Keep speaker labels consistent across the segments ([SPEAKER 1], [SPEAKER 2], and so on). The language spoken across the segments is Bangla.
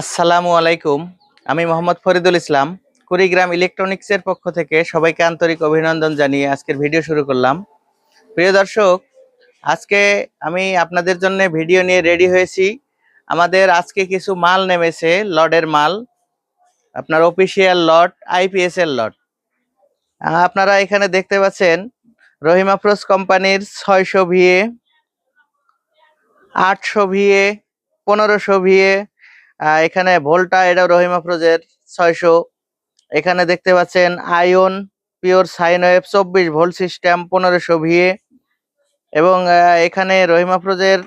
[SPEAKER 1] আসসালামু আলাইকুম। আমি মোহাম্মদ ফরিদুল ইসলাম, কুড়িগ্রাম ইলেকট্রনিক্সের পক্ষ থেকে সবাইকে আন্তরিক অভিনন্দন জানিয়ে আজকের ভিডিও শুরু করলাম। প্রিয় দর্শক, আজকে আমি আপনাদের জন্য ভিডিও নিয়ে রেডি হয়েছি। আমাদের আজকে কিছু মাল নেমেছে লডের মাল। আপনার অফিসিয়াল লট আইপিএস এর লট আপনারা এখানে দেখতে পাচ্ছেন রহিমাফ্রোজ কোম্পানির ছয়শো ভিএ, আটশো ভিএ, পনেরোশো ভিএ এখানে ভোল্টা, এটা রহিমা প্রোজের ছয়শো। এখানে দেখতে পাচ্ছেন আয়ন, পিওর সাইন ওয়েভ চব্বিশ ভোল্ট সিস্টেম, পনেরোশো ভিএ। এবং এখানে রহিমা প্রোজের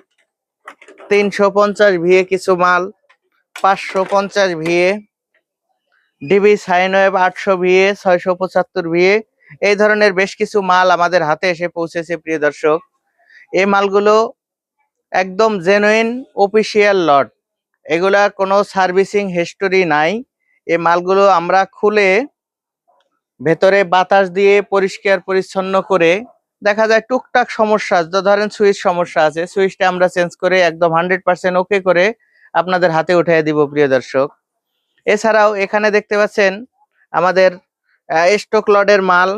[SPEAKER 1] তিনশো পঞ্চাশ ভিএ কিছু মাল, পাঁচশো পঞ্চাশ ভিএ। ডিবি সাইন ওয়েভ আটশো ভিএ, ছয়শো পঁচাত্তর ভিএ। এই ধরনের বেশ কিছু মাল আমাদের হাতে এসে পৌঁছেছে, প্রিয় দর্শক। এই মালগুলো একদম জেনুইন অফিসিয়াল লট এগুলা কোনো সার্ভিসিং হিস্টোরি নাই। এই মালগুলো আমরা খুলে ভেতরে বাতাস দিয়ে পরিষ্কার, পরিচ্ছন্ন করে দেখা যায় টুকটাক সমস্যা ধরেন সুইচ সমস্যা আছে, সুইচটা আমরা চেঞ্জ করে একদম হান্ড্রেড পার্সেন্ট ওকে করে আপনাদের হাতে উঠাই দিব, প্রিয় দর্শক। এছাড়াও এখানে দেখতে পাচ্ছেন আমাদের স্টক লডের মাল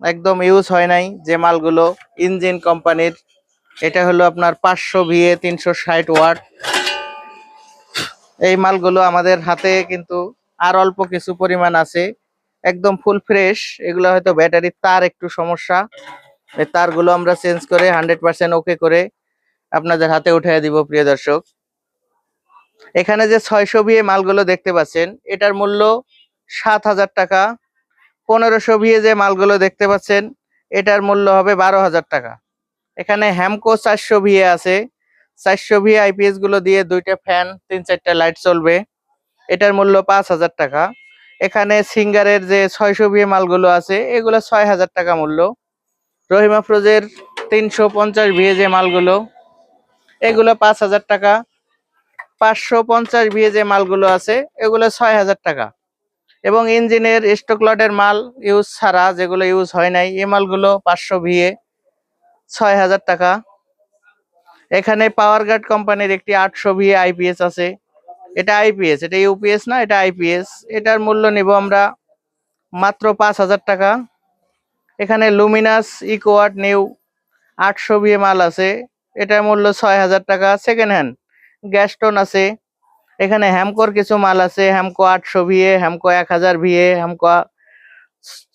[SPEAKER 1] একদম ইউজ হয় নাই যে মালগুলো ইঞ্জিন কোম্পানির এটা হলো আপনার পাঁচশো ভিএ তিনশো ষাট ওয়াট এই মালগুলো আমাদের হাতে কিন্তু আর অল্প কিছু পরিমাণ আছে। একদম ফুল ফ্রেশ এগুলো হয়তো ব্যাটারির তার একটু সমস্যা। এই তারগুলো আমরা চেঞ্জ করে হান্ড্রেড পার্সেন্ট ওকে করে আপনাদের হাতে উঠিয়ে দিব, প্রিয় দর্শক। এখানে যে ছয়শো বিয়ে মালগুলো দেখতে পাচ্ছেন, এটার মূল্য সাত হাজার টাকা। পনেরোশো বিয়ে যে মালগুলো দেখতে পাচ্ছেন, এটার মূল্য হবে বারো হাজার টাকা। এখানে হ্যামকো চারশো বিয়ে আছে। চারশো ভি আইপিএসগুলো দিয়ে দুইটা ফ্যান তিন চারটা লাইট চলবে। এটার মূল্য পাঁচ হাজার টাকা। এখানে সিঙ্গারের যে ছয়শো ভি মালগুলো আছে, এগুলো ছয় হাজার টাকা মূল্য। রহিমা ফ্রোজের তিনশো পঞ্চাশ ভিএ যে মালগুলো, এগুলো পাঁচ হাজার টাকা। পাঁচশো পঞ্চাশ ভিএ যে মালগুলো আছে, এগুলো ছয় হাজার টাকা। এবং ইঞ্জিনের স্টক মাল ইউজ ছাড়া যেগুলো ইউজ হয় নাই, এই মালগুলো পাঁচশো ভিএ ছয় হাজার টাকা। এখানে পাওয়ার গার্ড কোম্পানির একটি আটশো ভি আইপিএস আছে। এটা আইপিএস এটা ইউপিএস না, এটা আইপিএস এটার মূল্য নিব আমরা মাত্র পাঁচ হাজার টাকা। এখানে লুমিনাস ইকোয়াট নিউ আটশো ভি মাল আছে। এটার মূল্য ছয় হাজার টাকা। সেকেন্ড হ্যান্ড গ্যাস্টন আছে। এখানে হ্যামকোর কিছু মাল আছে। হ্যামকো আটশো ভিএ হ্যামকো এক হাজার ভিএ হ্যামকো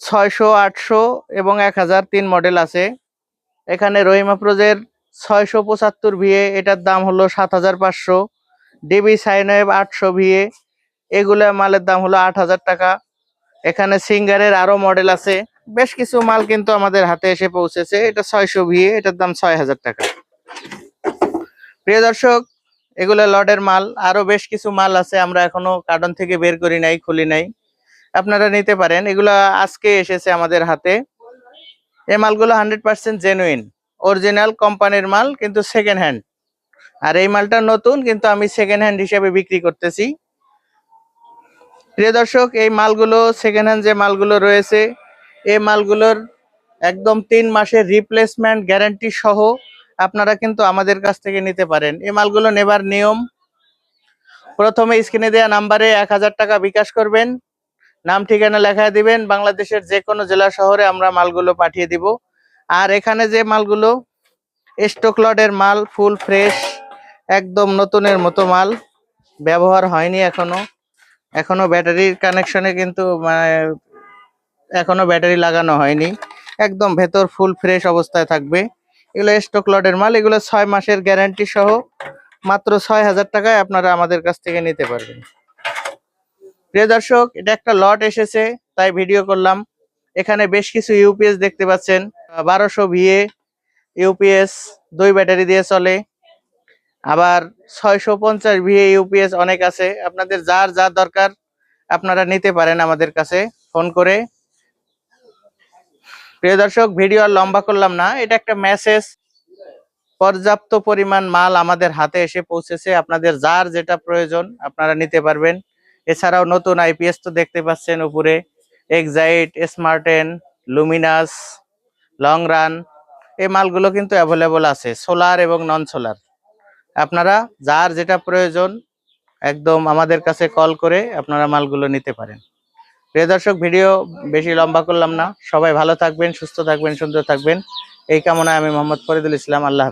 [SPEAKER 1] ছয়শো, আটশো এবং এক হাজার তিন মডেল আছে। এখানে রহিমা প্রোজের ছয়শো পঁচাত্তর ভিএ, এটার দাম হলো সাত হাজার পাঁচশো। ডিবি সাইনওয়েভ আটশো ভিএ, এগুলা মালের দাম হলো আট হাজার টাকা। এখানে সিঙ্গারের আরও মডেল আছে। বেশ কিছু মাল কিন্তু আমাদের হাতে এসে পৌঁছেছে। এটা ছয়শো ভিএ, এটার দাম ছয় হাজার টাকা। প্রিয় দর্শক, এগুলো লডের মাল। আরও বেশ কিছু মাল আছে আমরা এখনও কার্টন থেকে বের করি নাই, খুলি নাই। আপনারা নিতে পারেন। এগুলা আজকে এসেছে আমাদের হাতে। এই মালগুলো হান্ড্রেড পার্সেন্ট জেনুইন। অরিজিনাল কোম্পানির মাল, কিন্তু সেকেন্ড হ্যান্ড আর এই মালটা নতুন, কিন্তু আমি সেকেন্ড হ্যান্ড হিসেবে বিক্রি করতেছি। প্রিয় দর্শক, এই মালগুলো সেকেন্ড হ্যান্ড যে মালগুলো রয়েছে, এই মালগুলোর একদম তিন মাসের রিপ্লেসমেন্ট গ্যারান্টি সহ আপনারা কিন্তু আমাদের কাছ থেকে নিতে পারেন। এই মালগুলো নেবার নিয়ম, প্রথমে স্ক্রিনে দেওয়া নাম্বারে এক হাজার টাকা বিকাশ করবেন। নাম ঠিকানা লেখা দিবেন। বাংলাদেশের যে কোনো জেলা শহরে আমরা মালগুলো পাঠিয়ে দিব। আর এখানে যে মালগুলো স্টক লটের মাল ফুল ফ্রেশ একদম নতুনের মতো মাল, ব্যবহার হয়নি এখনও। এখনও ব্যাটারির কানেকশনে কিন্তু মানে এখনও ব্যাটারি লাগানো হয়নি। একদম ভেতর ফুল ফ্রেশ অবস্থায় থাকবে। এগুলো স্টক লটের মাল, এগুলো ছয় মাসের গ্যারান্টি সহ মাত্র ছয় হাজার টাকায় আপনারা আমাদের কাছ থেকে নিতে পারবেন। প্রিয় দর্শক, এটা একটা লট এসেছে, তাই ভিডিও করলাম। এখানে বেশ কিছু ইউপিএস দেখতে পাচ্ছেন। বারোশো ভিএ ইউপিএস দুই ব্যাটারি দিয়ে চলে। আবার ছয়শো পঞ্চাশ ভিএ ইউপিএস অনেক আছে। আপনাদের যার যা দরকার আপনারা নিতে পারেন আমাদের কাছে। ফোন করে। প্রিয় দর্শক, ভিডিও আর লম্বা করলাম না। এটা একটা মেসেজ পর্যাপ্ত পরিমাণ মাল আমাদের হাতে এসে পৌঁছেছে। আপনাদের যার যেটা প্রয়োজন আপনারা নিতে পারবেন। এছাড়াও নতুন আইপিএস তো দেখতে পাচ্ছেন উপরে। এক্সাইট স্মার্টেন লুমিনাস লং রান এই মালগুলো কিন্তু অ্যাভেলেবল আছে সোলার এবং নন সোলার আপনারা যার যেটা প্রয়োজন, একদম আমাদের কাছে কল করে আপনারা মালগুলো নিতে পারেন। প্রিয় দর্শক, ভিডিও বেশি লম্বা করলাম না। সবাই ভালো থাকবেন, সুস্থ থাকবেন, সুন্দর থাকবেন। এই কামনায় আমি মোহাম্মদ ফরিদুল ইসলাম, আল্লাহ